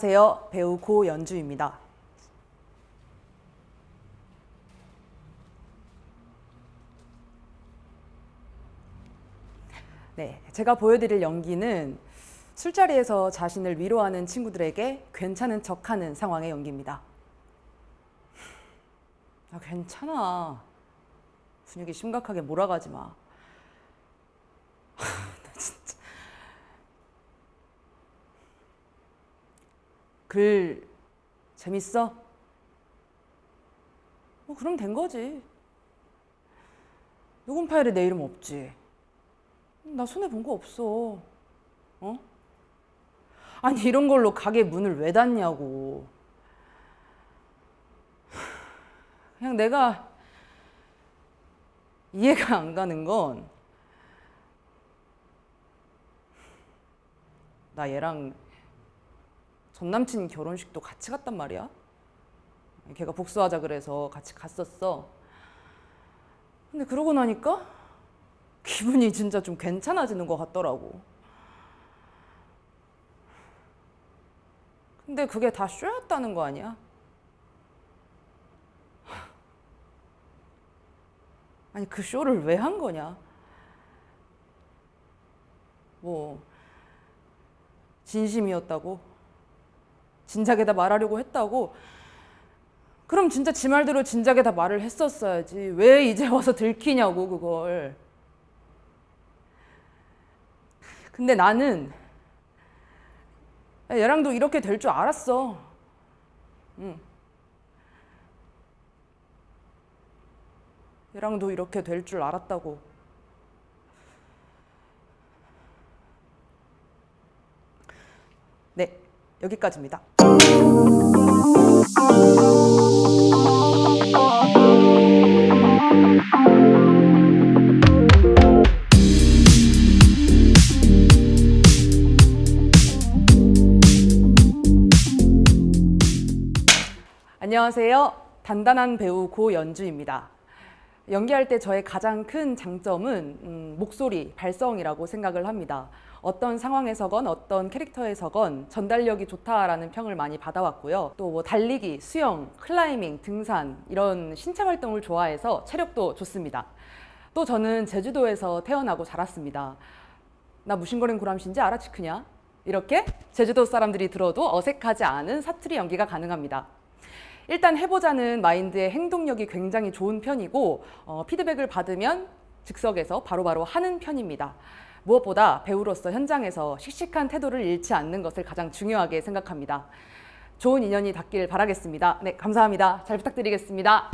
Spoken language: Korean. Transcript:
안녕하세요. 배우 고연주입니다. 네, 제가 보여드릴 연기는 술자리에서 자신을 위로하는 친구들에게 괜찮은 척하는 상황의 연기입니다. 아, 괜찮아. 분위기 심각하게 몰아가지 마. 나 진짜. 글 재밌어? 어, 그럼 된 거지. 녹음 파일에 내 이름 없지. 나 손해 본 거 없어. 어? 아니 이런 걸로 가게 문을 왜 닫냐고. 그냥 내가 이해가 안 가는 건 나 얘랑 전 남친 결혼식도 같이 갔단 말이야. 걔가 복수하자 그래서 같이 갔었어. 근데 그러고 나니까 기분이 진짜 좀 괜찮아지는 것 같더라고. 근데 그게 다 쇼였다는 거 아니야? 아니 그 쇼를 왜 한 거냐? 뭐 진심이었다고? 진작에 다 말하려고 했다고? 그럼 진짜 지 말대로 진작에 다 말을 했었어야지. 왜 이제 와서 들키냐고 그걸. 근데 나는 얘랑도 이렇게 될 줄 알았어. 응. 얘랑도 이렇게 될 줄 알았다고. 네, 여기까지입니다. 안녕하세요. 단단한 배우 고연주입니다. 연기할 때 저의 가장 큰 장점은 음, 목소리, 발성이라고 생각을 합니다. 어떤 상황에서건 어떤 캐릭터에서건 전달력이 좋다라는 평을 많이 받아왔고요. 또 뭐 달리기, 수영, 클라이밍, 등산 이런 신체 활동을 좋아해서 체력도 좋습니다. 또 저는 제주도에서 태어나고 자랐습니다. 나 무신거린 구람신지 알아 치크냐? 이렇게 제주도 사람들이 들어도 어색하지 않은 사투리 연기가 가능합니다. 일단 해보자는 마인드의 행동력이 굉장히 좋은 편이고 어, 피드백을 받으면 즉석에서 바로 바로 하는 편입니다. 무엇보다 배우로서 현장에서 씩씩한 태도를 잃지 않는 것을 가장 중요하게 생각합니다. 좋은 인연이 닿길 바라겠습니다. 네, 감사합니다. 잘 부탁드리겠습니다.